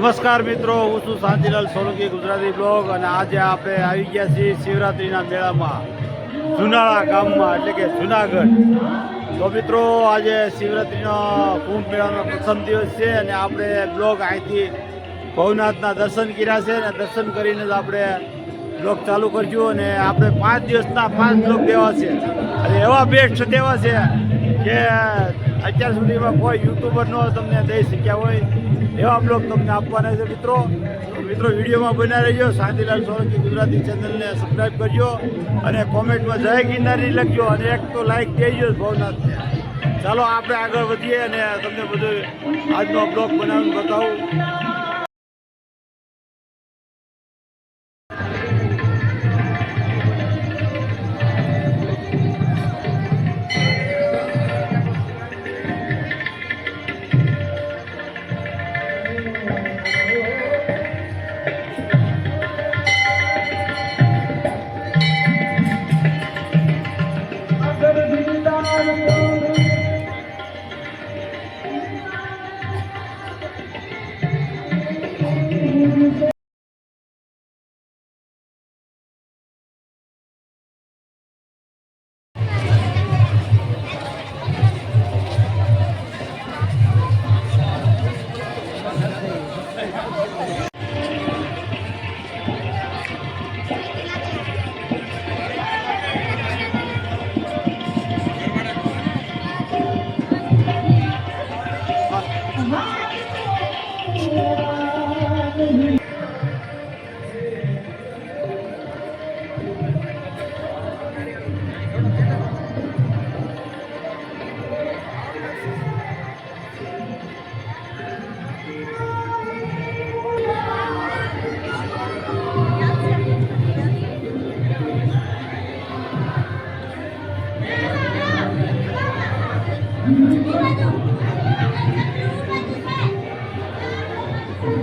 નમસ્કાર મિત્રો, હું છું શાંતિલાલ સોલંકી, ગુજરાતી બ્લોગ, અને આજે આપણે આવી ગયા છીએ શિવરાત્રિના મેળામાં, જુનાળા ગામમાં, એટલે કે જુનાગઢ. તો મિત્રો, આજે શિવરાત્રિનો કુંભ મેળાનો પ્રથમ દિવસ છે, અને આપણે બ્લોગ અહીંથી ભવનાથના દર્શન કર્યા છે, અને દર્શન કરીને જ આપણે બ્લોગ ચાલુ કરજો, અને આપણે પાંચ દિવસના પાંચ બ્લોગ દેવા છે. અને એવા બેસ્ટ દેવા છે કે અત્યાર સુધીમાં કોઈ યુટ્યુબર ન તમને દઈ શક્યા હોય એવા બ્લોગ તમને આપવાના છે મિત્રો. મિત્રો, વિડીયોમાં બના રહેજો. શાંતિલાલ સોલંકી ગુજરાતી ચેનલને સબસ્ક્રાઈબ કરજો અને કોમેન્ટમાં જય ગિરનારી લખજો અને એક તો લાઈક દેજો ભવનાથને. ચાલો, આપણે આગળ વધીએ અને તમને બધું આજનો બ્લોગ બનાવીને બતાવું.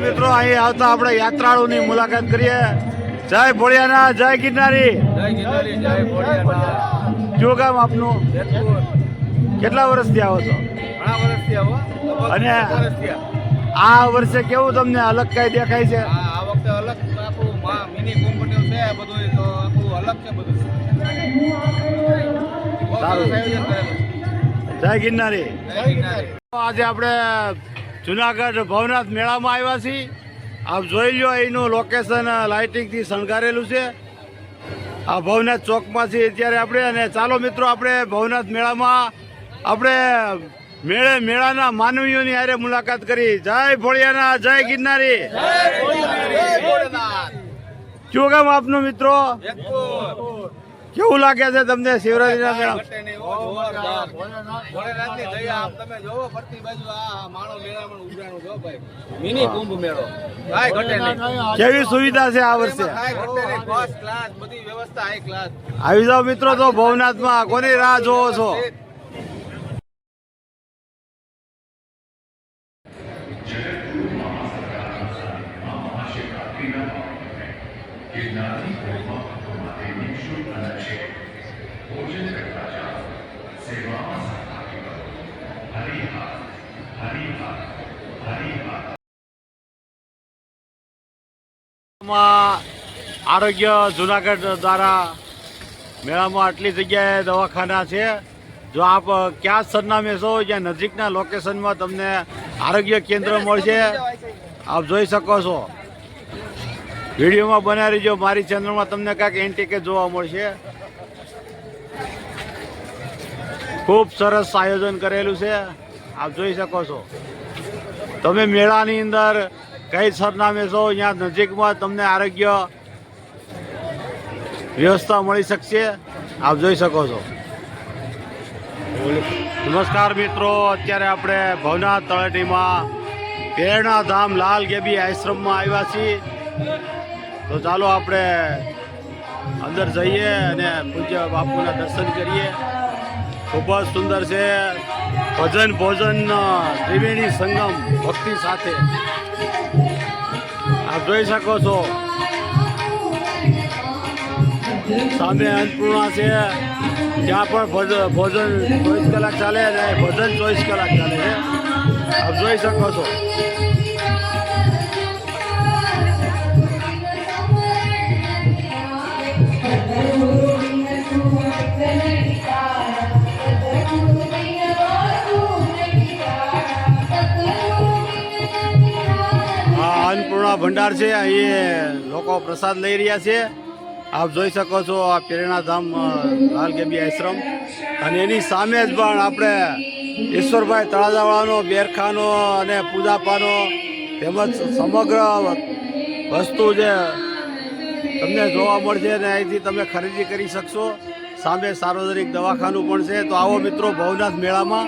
મિત્રો અહીં આવતા આપણે યાત્રાળુની મુલાકાત કરીએ. જય ભોળિયાના જય ગિરનારી. જો ગામ આપનું. કેટલા વર્ષથી આવો છો? ઘણા વર્ષથી આવો. અને- આ વર્ષે કેવું તમને અલગ કઈ દેખાય છે? જય ગિરનારી. આજે આપણે જુનાગઢ ભવનાથ મેળામાં આવ્યા છીએ. આપ જોઈ લો એનું લોકેશન લાઇટિંગથી શણગારેલું છે. આ ભવનાથ ચોકમાં છીએ અત્યારે આપણે અને ચાલો મિત્રો આપણે ભવનાથ મેળામાં આપણે મેળે મેળાના માનવીઓની હારે મુલાકાત કરી. જય ભોળિયાના જય ગિરનારી. શું કામ આપનું મિત્રો? કેવું લાગે છે તમને શિવરાજના મેળા? કેવી સુવિધા છે આ વર્ષે? આવી જાઓ મિત્રો તો ભવનાથમાં કોની રાહ જોવો છો? આરોગ્ય જુનાગઢ દ્વારા મેળામાં આટલી જગ્યાએ દવાખાના છે. જો આપ ક્યાં સરનામે છો જ્યાં નજીકના લોકેશનમાં તમને આરોગ્ય કેન્દ્ર મળશે, આપ જોઈ શકો છો. વિડીયોમાં બનાવી રહીજો મારી ચેનલમાં તમને કાંઈક એન્ટીકે જોવા મળશે. ખૂબ સરસ આયોજન કરેલું છે. આપ જોઈ શકો છો. તમે મેળાની અંદર કઈ સરનામે છો? ત્યાં નજીકમાં તમને આરોગ્ય વ્યવસ્થા મળી શકશે? આપ જોઈ શકો છો. નમસ્કાર મિત્રો, અત્યારે આપણે ભવનાથ તળેટીમાં પ્રેરણા ધામ લાલ ગેબી આશ્રમમાં આવ્યા છીએ. તો ચાલો આપણે અંદર જઈએ અને પૂજ્ય બાપુના દર્શન કરીએ. ખૂબ જ સુંદર છે. ભજન ભોજન ત્રિવેણી સંગમ, ભક્તિ સાથે. આપ જોઈ શકો છો. સામે અન્નપૂર્ણા છે. ત્યાં પણ ભજ- ભોજન ચોવીસ કલાક ચાલે અને ભજન ચોવીસ કલાક ચાલે છે. આપ જોઈ શકો છો. ભંડાર છે, અહીં લોકો પ્રસાદ લઈ રહ્યા છે. આપ જોઈ શકો છો આ પ્રેરણાધામ લાલ કેબી આશ્રમ. અને એની સામે જ પણ આપણે ઈશ્વરભાઈ તળાજાવાળાનો, બેરખાનો અને પૂજાપાનો તેમજ સમગ્ર વસ્તુ જે તમને જોવા મળશે અને અહીંથી તમે ખરીદી કરી શકશો. સામે સાર્વજનિક દવાખાનું પણ છે. તો આવો મિત્રો ભવનાથ મેળામાં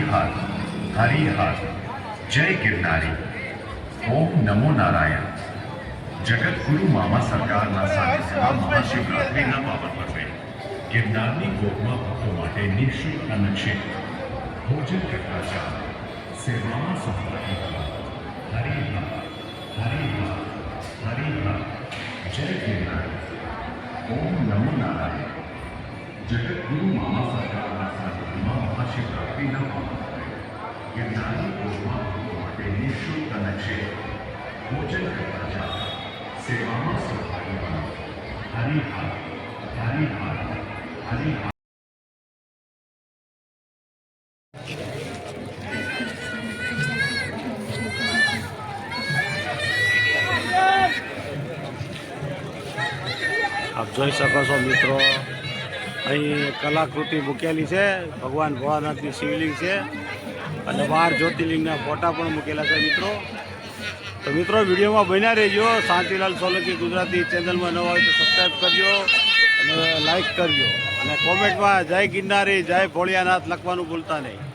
હરિહર હરિહર, જય ગિરનારી, ઓમ નમો નારાયણ. જગતગુરુ મામા સરકારના સાનિધ્યમાં મહાશિવરાત્રિના પાવન પર્વે ગિરનારની ગોપમાં ભક્તો માટે નિઃશુલ્ક અન્ન ભોજન કરતા ચાલ સેવામાં સહભાગી થવા હરિહર હરિહર હરિહર, જય ગિરનારી, ઓમ નમો નારાયણ. જગતગુરુ મામા સાનિધ્યમાં મહાશિવરાત્રિના પર્વે ગિરનારની ગોપમાં ભક્તો માટે નિઃશુલ્ક અને છે ભોજન કરતા ચાલ સેવામાં સહભાગી બનો હરિહાર હરિહાર હરિહાર જોઈ શકો છો મિત્રો અહીં કલાકૃતિ મૂકેલી છે. ભગવાન ભોળાનાથની શિવલિંગ છે. અને બાર જ્યોતિર્લિંગના ફોટા પણ મૂકેલા છે મિત્રો. તો મિત્રો, વિડીયોમાં બન્યા રહેજો. શાંતિલાલ સોલંકી ગુજરાતી ચેનલમાં નવા હોય તો સબસ્ક્રાઈબ કરજો અને લાઈક કરજો. અને કોમેન્ટમાં જય ગિરનારી, જય ભોળિયાનાથ લખવાનું ભૂલતા નહીં.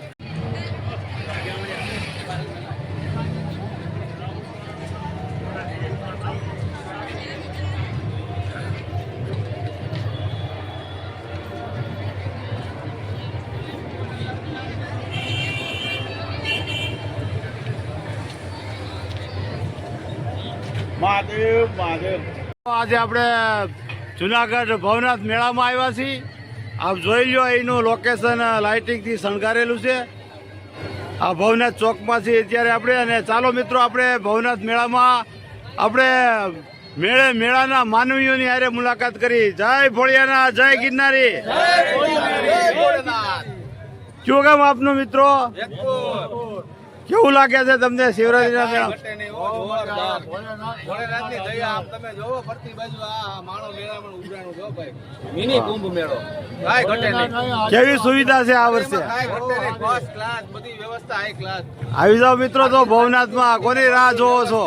મહાદેવ મહાદેવ. આજે આપણે જુનાગઢ ભવનાથ મેળામાં આવ્યા છીએ. આપ જોઈ લો એનું લોકેશન લાઇટિંગથી શણગારેલું છે. આ ભવનાથ ચોકમાંથી અત્યારે આપણે અને ચાલો મિત્રો આપણે ભવનાથ મેળામાં આપણે મેળે મેળાના માનવીઓની હારે મુલાકાત કરી. જય ભોળિયાના જય ગિરનારી. શું ગામ આપનું મિત્રો. કેવું લાગે છે તમને શિવરાત્રીના મેળા? ઘટે નહીં, ઓ જોરદાર. ભોળેનાથની દયા આપ તમે જોવો ફરતી બાજુ આ માણો મેળામણ ઉભરાણું જો ભાઈ. મિની કુંભ મેળો. કાંઈ ઘટે નહીં. કેવી સુવિધા છે આ વર્ષે? કાંઈ ઘટે નહીં. ફર્સ્ટ ક્લાસ બધી વ્યવસ્થા હાઈ ક્લાસ આવી જાઓ મિત્રો તો ભવનાથમાં. કોની રાહ જોવો છો?